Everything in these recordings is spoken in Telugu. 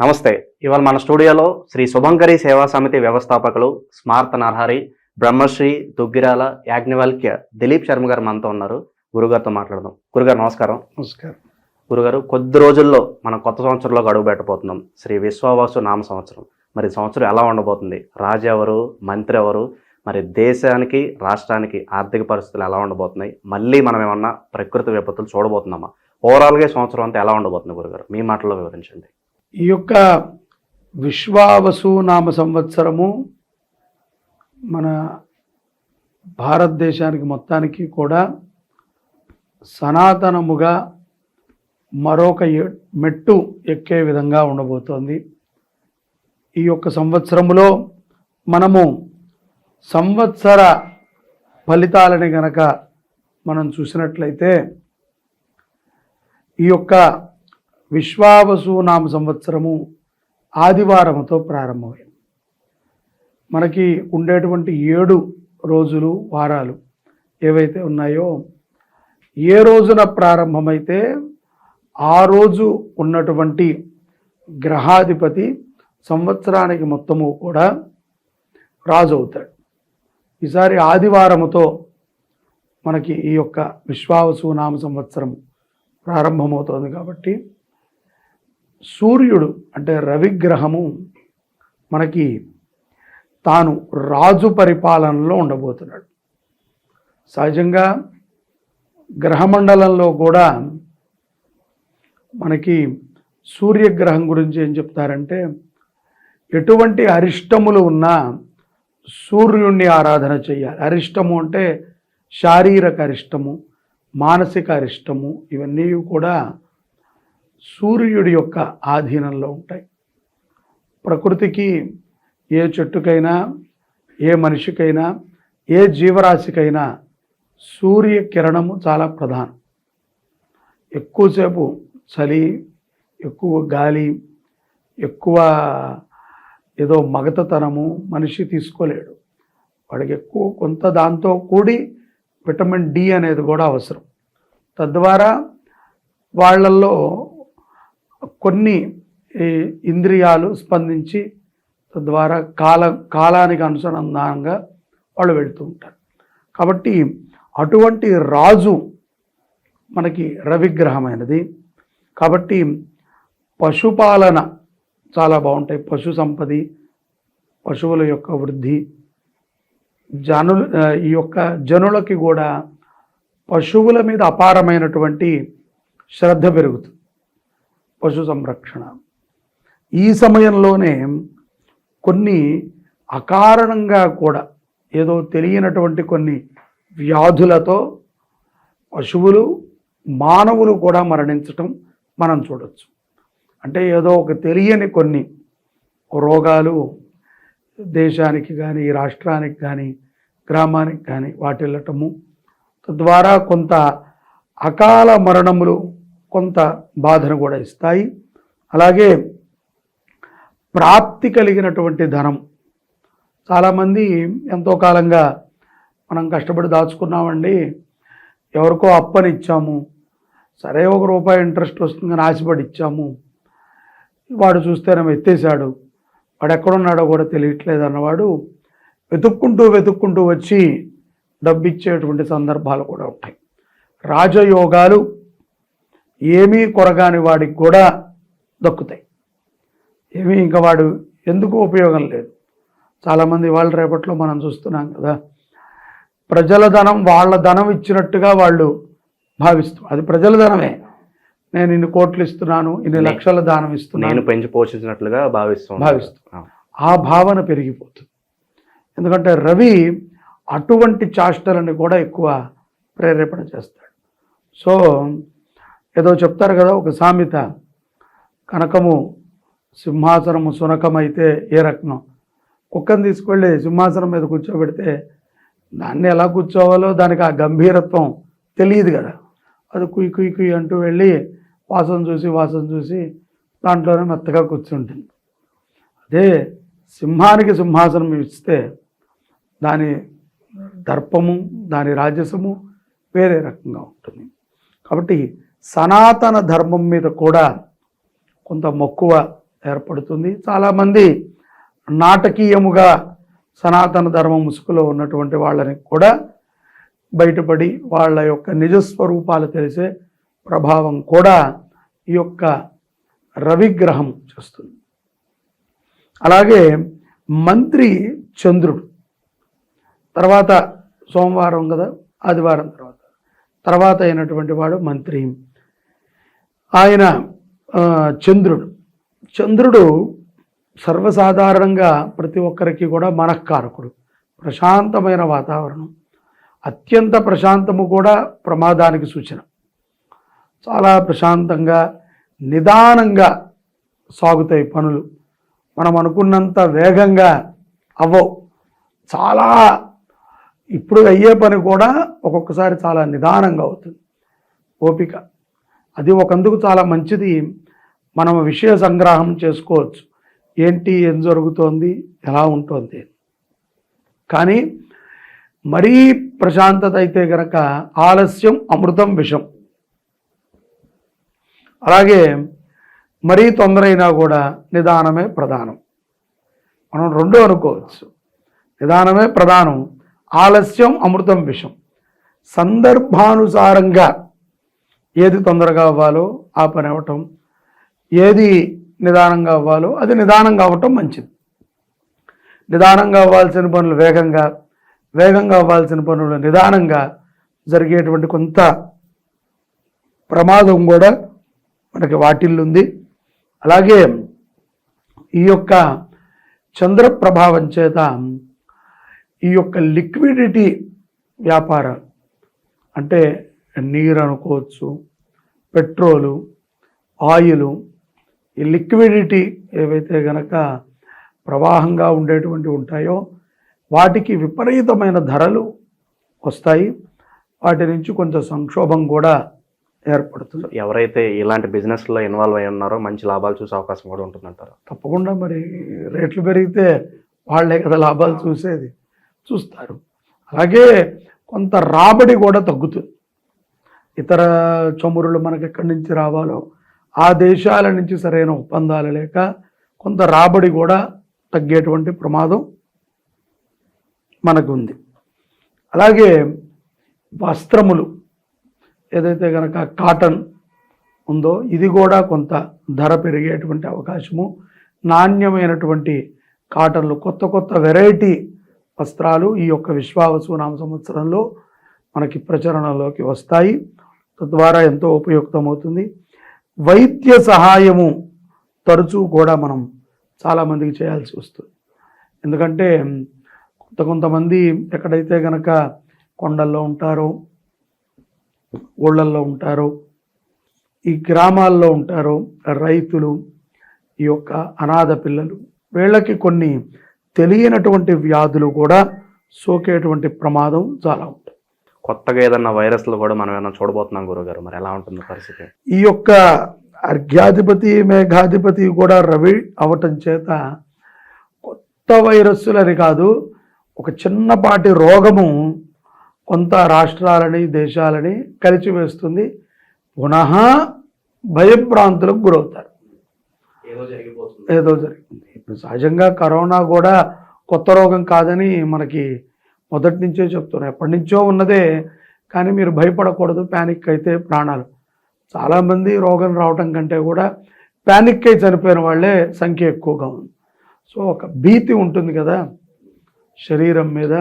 నమస్తే. ఇవాళ మన స్టూడియోలో శ్రీ శుభంకరి సేవా సమితి వ్యవస్థాపకులు స్మార్త నరహరి బ్రహ్మశ్రీ దుగ్గిరాల యాజ్ఞవల్క్య దిలీప్ శర్మ గారు మనతో ఉన్నారు. గురుగారితో మాట్లాడదాం. గురుగారు నమస్కారం. నమస్కారం. గురుగారు కొద్ది రోజుల్లో మనం కొత్త సంవత్సరంలో గడువు పెట్టబోతున్నాం. శ్రీ విశ్వవాసు నామ సంవత్సరం. మరి సంవత్సరం ఎలా ఉండబోతుంది? రాజు ఎవరు? మంత్రి ఎవరు? మరి దేశానికి రాష్ట్రానికి ఆర్థిక పరిస్థితులు ఎలా ఉండబోతున్నాయి? మళ్ళీ మనం ఏమన్నా ప్రకృతి విపత్తులు చూడబోతున్నామా? ఓవరాల్గా సంవత్సరం అంతా ఎలా ఉండబోతుంది గురుగారు? మీ మాటల్లో వివరించండి. ఈ యొక్క విశ్వావసు నామ సంవత్సరము మన భారతదేశానికి మొత్తానికి కూడా సనాతనముగా మరొక మెట్టు ఎక్కే విధంగా ఉండబోతోంది. ఈ యొక్క సంవత్సరములో మనము సంవత్సర ఫలితాలని గనక మనం చూసినట్లయితే ఈ యొక్క విశ్వావసు నామ సంవత్సరము ఆదివారముతో ప్రారంభమైంది. మనకి ఉండేటువంటి ఏడు రోజులు వారాలు ఏవైతే ఉన్నాయో ఏ రోజున ప్రారంభమైతే ఆ రోజు ఉన్నటువంటి గ్రహాధిపతి సంవత్సరానికి మొత్తము కూడా రాజు అవుతాడు ఈసారి ఆదివారముతో మనకి ఈ యొక్క విశ్వావసు నామ సంవత్సరం ప్రారంభమవుతోంది కాబట్టి సూర్యుడు అంటే రవిగ్రహము మనకి తాను రాజు పరిపాలనలో ఉండబోతున్నాడు. సహజంగా గ్రహమండలంలో కూడా మనకి సూర్యగ్రహం గురించి ఏం చెప్తారంటే ఎటువంటి అరిష్టములు ఉన్నా సూర్యుణ్ణి ఆరాధన చేయాలి. అరిష్టము అంటే శారీరక అరిష్టము మానసిక అరిష్టము ఇవన్నీ కూడా సూర్యుడి యొక్క ఆధీనంలో ఉంటాయి. ప్రకృతికి ఏ చెట్టుకైనా ఏ మనిషికైనా ఏ జీవరాశికైనా సూర్యకిరణము చాలా ప్రధానం. ఎక్కువసేపు చలి ఎక్కువ గాలి ఎక్కువ ఏదో మగతతనము మనిషి తీసుకోలేడు. వాడికి ఎక్కువ కొంత దాంతో కూడి విటమిన్ డి అనేది కూడా అవసరం. తద్వారా వాళ్ళల్లో కొన్ని ఈ ఇంద్రియాలు స్పందించి తద్వారా కాల కాలానికి అనుసంధానంగా వాళ్ళు వెళుతూ ఉంటారు. కాబట్టి అటువంటి రాజు మనకి రవిగ్రహమైనది. కాబట్టి పశుపాలన చాలా బాగుంటాయి. పశు సంపది పశువుల యొక్క వృద్ధి జనులు ఈ యొక్క జనులకి కూడా పశువుల మీద అపారమైనటువంటి శ్రద్ధ పెరుగుతుంది. పశు సంరక్షణ ఈ సమయంలోనే కొన్ని అకారణంగా కూడా ఏదో తెలియనటువంటి కొన్ని వ్యాధులతో పశువులు మానవులు కూడా మరణించటం మనం చూడవచ్చు అంటే ఏదో ఒక తెలియని కొన్ని రోగాలు దేశానికి కానీ రాష్ట్రానికి కానీ గ్రామానికి కానీ వాటిల్లటము తద్వారా కొంత అకాల మరణములు కొంత బాధను కూడా ఇస్తాయి. అలాగే ప్రాప్తి కలిగినటువంటి ధనం. చాలామంది ఎంతో కాలంగా మనం కష్టపడి దాచుకున్నామండి. ఎవరికో అప్పని ఇచ్చాము. సరే ఒక రూపాయి ఇంట్రెస్ట్ వస్తుందని ఆశపడి ఇచ్చాము. వాడు చూస్తేనేమో ఎత్తేసాడు వాడు ఎక్కడున్నాడో కూడా తెలియట్లేదు అన్నవాడు వెతుక్కుంటూ వెతుక్కుంటూ వచ్చి డబ్బు ఇచ్చేటువంటి సందర్భాలు కూడా ఉంటాయి. రాజయోగాలు ఏమీ కొరగాని వాడికి కూడా దక్కుతాయి. ఏమీ ఇంకా వాడు ఎందుకు ఉపయోగం లేదు? చాలామంది వాళ్ళ రేపట్లో మనం చూస్తున్నాం కదా ప్రజల ధనం వాళ్ళ ధనం ఇచ్చినట్టుగా వాళ్ళు భావిస్తూ అది ప్రజల ధనమే. నేను ఇన్ని కోట్లు ఇస్తున్నాను ఇన్ని లక్షల దానం నేను ఇస్తున్నాను పెంచి పోషించినట్లుగా భావిస్తూ. ఆ. ఆ భావన పెరిగిపోతుంది. ఎందుకంటే రవి అటువంటి చాష్టలని కూడా ఎక్కువ ప్రేరేపణ చేస్తాడు. సో ఏదో చెప్తారు కదా ఒక సామెత. కనకము సింహాసనము సునకమైతే ఏ రకం కుక్కను తీసుకెళ్ళి సింహాసనం మీద కూర్చోబెడితే దాన్ని ఎలా కూర్చోవాలో దానికి ఆ గంభీరత్వం తెలియదు కదా. అది కుయ్ కుయ్ కుయ్ అంటూ వెళ్ళి వాసన చూసి వాసన చూసి దాంట్లోనే మెత్తగా కూర్చుంటుంది. అదే సింహానికి సింహాసనం ఇస్తే దాని దర్పము దాని రాజసము వేరే రకంగా ఉంటుంది. కాబట్టి సనాతన ధర్మం మీద కూడా కొంత మక్కువ ఏర్పడుతుంది. చాలామంది నాటకీయముగా సనాతన ధర్మం ముసుగులో ఉన్నటువంటి వాళ్ళని కూడా బయటపడి వాళ్ళ యొక్క నిజస్వరూపాలు తెలిసే ప్రభావం కూడా ఈ యొక్క రవిగ్రహం చేస్తుంది. అలాగే మంత్రి చంద్రుడు తర్వాత సోమవారం కదా ఆదివారం తర్వాత తర్వాత అయినటువంటి వాడు మంత్రి. ఆయన చంద్రుడు. చంద్రుడు సర్వసాధారణంగా ప్రతి ఒక్కరికి కూడా మనఃకారకుడు. ప్రశాంతమైన వాతావరణం. అత్యంత ప్రశాంతము కూడా ప్రమాదానికి సూచన. చాలా ప్రశాంతంగా నిదానంగా సాగుతాయి పనులు. మనం అనుకున్నంత వేగంగా అవ్వవు. చాలా ఇప్పుడు అయ్యే పని కూడా ఒక్కొక్కసారి చాలా నిదానంగా అవుతుంది. ఓపిక. అది ఒకందుకు చాలా మంచిది. మనం విషయ సంగ్రహం చేసుకోవచ్చు. ఏంటి ఏం జరుగుతోంది ఎలా ఉంటుంది. కానీ మరీ ప్రశాంతత అయితే గనక ఆలస్యం అమృతం విషం. అలాగే మరీ తొందరైనా కూడా నిదానమే ప్రధానం. మనం రెండు అనుకోవచ్చు. నిదానమే ప్రధానం. ఆలస్యం అమృతం విషం. సందర్భానుసారంగా ఏది తొందరగా అవ్వాలో ఆ పని అవ్వటం ఏది నిదానంగా అవ్వాలో అది నిదానంగా అవ్వటం మంచిది. నిదానంగా అవ్వాల్సిన పనులు వేగంగా వేగంగా అవ్వాల్సిన పనులు నిదానంగా జరిగేటువంటి కొంత ప్రమాదం కూడా మనకి వాటిల్లుంది అలాగే ఈ యొక్క చంద్ర ప్రభావం చేత ఈ యొక్క లిక్విడిటీ వ్యాపారాలు అంటే నీరు అనుకోవచ్చు పెట్రోలు ఆయిలు ఈ లిక్విడిటీ ఏవైతే గనక ప్రవాహంగా ఉండేటువంటి ఉంటాయో వాటికి విపరీతమైన ధరలు వస్తాయి. వాటి నుంచి కొంచెం సంక్షోభం కూడా ఏర్పడుతుంది. ఎవరైతే ఇలాంటి బిజినెస్లో ఇన్వాల్వ్ అయి ఉన్నారో మంచి లాభాలు చూసే అవకాశం కూడా ఉంటుందంటారు. తప్పకుండా మరి రేట్లు పెరిగితే వాళ్ళే కదా లాభాలు చూసేది చూస్తారు. అలాగే కొంత రాబడి కూడా తగ్గుతుంది. ఇతర చమురులు మనకి ఎక్కడి నుంచి రావాలో ఆ దేశాల నుంచి సరైన ఒప్పందాలు లేక కొంత రాబడి కూడా తగ్గేటువంటి ప్రమాదం మనకు ఉంది అలాగే వస్త్రములు ఏదైతే కనుక కాటన్ ఉందో ఇది కూడా కొంత ధర పెరిగేటువంటి అవకాశము. నాణ్యమైనటువంటి కాటన్లు కొత్త కొత్త వెరైటీ వస్త్రాలు ఈ యొక్క విశ్వావసు నామ సంవత్సరంలో మనకి ప్రచరణలోకి వస్తాయి. తద్వారా ఎంతో ఉపయుక్తమవుతుంది. వైద్య సహాయము తరచూ కూడా మనం చాలామందికి చేయాల్సి వస్తుంది. ఎందుకంటే కొంత కొంతమంది ఎక్కడైతే గనక కొండల్లో ఉంటారో ఊళ్ళల్లో ఉంటారో ఈ గ్రామాల్లో ఉంటారో రైతులు ఈ యొక్క అనాథ పిల్లలు వీళ్ళకి కొన్ని తెలియనటువంటి వ్యాధులు కూడా సోకేటువంటి ప్రమాదం చాలా ఉంటుంది. కొత్తగా ఏదన్నా వైరస్లు కూడా మనం ఏమైనా చూడబోతున్నాం గురుగారు మరి ఎలా ఉంటుంది పరిస్థితి? ఈ యొక్క అర్ఘ్యాధిపతి మేఘాధిపతి కూడా రవి అవటం చేత కొత్త వైరస్సులని కాదు ఒక చిన్నపాటి రోగము కొంత రాష్ట్రాలని దేశాలని కలిచివేస్తుంది. పునః భయభ్రాంతులకు గురవుతారు. ఏదో జరిగింది. ఇప్పుడు సహజంగా కరోనా కూడా కొత్త రోగం కాదని మనకి మొదటి నుంచే చెప్తున్నాను ఎప్పటి నుంచో ఉన్నదే కానీ మీరు భయపడకూడదు. ప్యానిక్ అయితే ప్రాణాలు. చాలామంది రోగం రావటం కంటే కూడా ప్యానిక్ అయి చనిపోయిన వాళ్ళే సంఖ్య ఎక్కువగా ఉంది. సో ఒక భీతి ఉంటుంది కదా. శరీరం మీద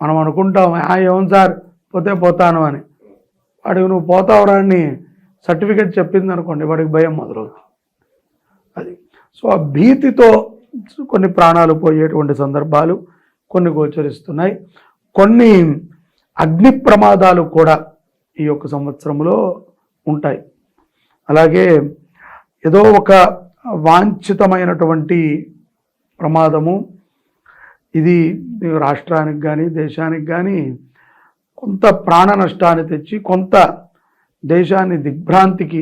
మనం అనుకుంటాం "ఆ, ఏం సార్? పోతే పోతాను అని. వాడికి నువ్వు పోతావురా అని సర్టిఫికేట్ చెప్పింది అనుకోండి వాడికి భయం మొదలవుతుంది. అది. సో ఆ భీతితో కొన్ని ప్రాణాలు పోయేటువంటి సందర్భాలు కొన్ని గోచరిస్తున్నాయి. కొన్ని అగ్ని ప్రమాదాలు కూడా ఈ యొక్క సంవత్సరంలో ఉంటాయి. అలాగే ఏదో ఒక వాంఛితమైనటువంటి ప్రమాదము. ఇది రాష్ట్రానికి కానీ దేశానికి కానీ కొంత ప్రాణ నష్టాన్ని తెచ్చి కొంత దేశాన్ని దిగ్భ్రాంతికి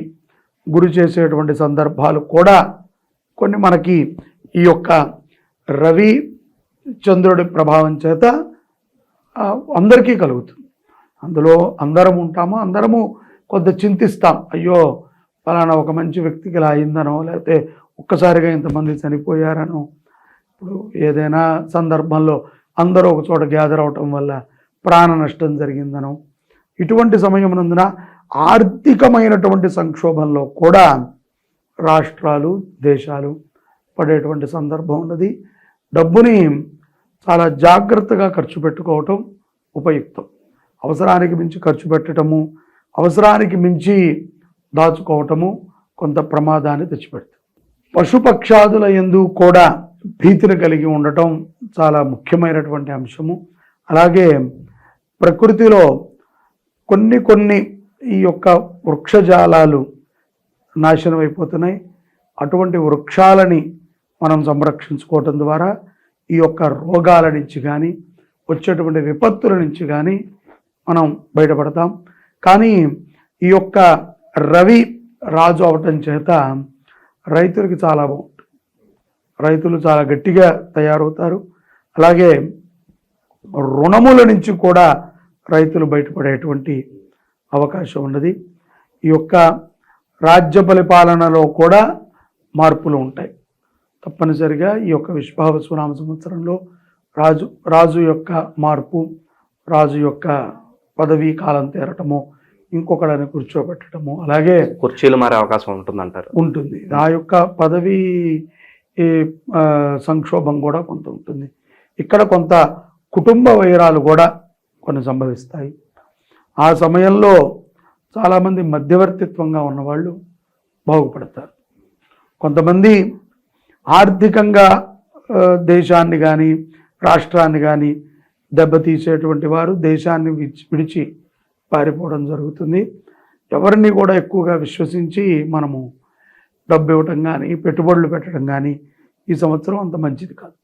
గురి చేసేటువంటి సందర్భాలు కూడా కొన్ని మనకి ఈ యొక్క రవి చంద్రుడి ప్రభావం చేత అందరికీ కలుగుతుంది. అందులో అందరం ఉంటాము? అందరము కొంత చింతిస్తాం. అయ్యో ఫలానా ఒక మంచి వ్యక్తికి ఇలా అయిందనో లేకపోతే ఒక్కసారిగా ఇంతమంది చనిపోయారనో. ఇప్పుడు ఏదైనా సందర్భంలో అందరూ ఒక చోట గ్యాదర్ అవటం వల్ల ప్రాణ నష్టం జరిగిందనో. ఇటువంటి సమయమునందున ఆర్థికమైనటువంటి సంక్షోభంలో కూడా రాష్ట్రాలు దేశాలు పడేటువంటి సందర్భం ఉన్నది. డబ్బుని చాలా జాగ్రత్తగా ఖర్చు పెట్టుకోవటం ఉపయుక్తం. అవసరానికి మించి ఖర్చు పెట్టడము అవసరానికి మించి దాచుకోవటము కొంత ప్రమాదాన్ని తెచ్చిపెడుతుంది. పశుపక్షాదుల ఎందు కూడా భీతిని కలిగి ఉండటం చాలా ముఖ్యమైనటువంటి అంశము. అలాగే ప్రకృతిలో కొన్ని కొన్ని ఈ యొక్క వృక్షజాలాలు నాశనం అయిపోతున్నాయి. అటువంటి వృక్షాలని మనం సంరక్షించుకోవటం ద్వారా ఈ యొక్క రోగాల నుంచి కానీ వచ్చేటువంటి విపత్తుల నుంచి కానీ మనం బయటపడతాం. కానీ ఈ యొక్క రవి రాజు అవటం చేత రైతులకి చాలా బాగుంటుంది. రైతులు చాలా గట్టిగా తయారవుతారు. అలాగే రుణముల నుంచి కూడా రైతులు బయటపడేటువంటి అవకాశం ఉన్నది. ఈ యొక్క రాజ్య పరిపాలనలో కూడా మార్పులు ఉంటాయి. తప్పనిసరిగా ఈ యొక్క విశ్వావసునామ సంవత్సరంలో రాజు రాజు యొక్క మార్పు రాజు యొక్క పదవీ కాలం తేరటము ఇంకొకడని కూర్చోబెట్టడము అలాగే కుర్చీలు మారే అవకాశం ఉంటుందంటారు. ఉంటుంది. ఆ యొక్క పదవి సంక్షోభం కూడా కొంత ఉంటుంది. ఇక్కడ కొంత కుటుంబ వైరాలు కూడా కొన్ని సంభవిస్తాయి. ఆ సమయంలో చాలామంది మధ్యవర్తిత్వంగా ఉన్నవాళ్ళు బాగుపడతారు. కొంతమంది ఆర్థికంగా దేశాన్ని కానీ రాష్ట్రాన్ని కానీ దెబ్బతీసేటువంటి వారు దేశాన్ని విడిచి- విడిచి పారిపోవడం జరుగుతుంది. ఎవరిని కూడా ఎక్కువగా విశ్వసించి మనము డబ్బు ఇవ్వటం కానీ పెట్టుబడులు పెట్టడం కానీ ఈ సంవత్సరం అంత మంచిది కాదు.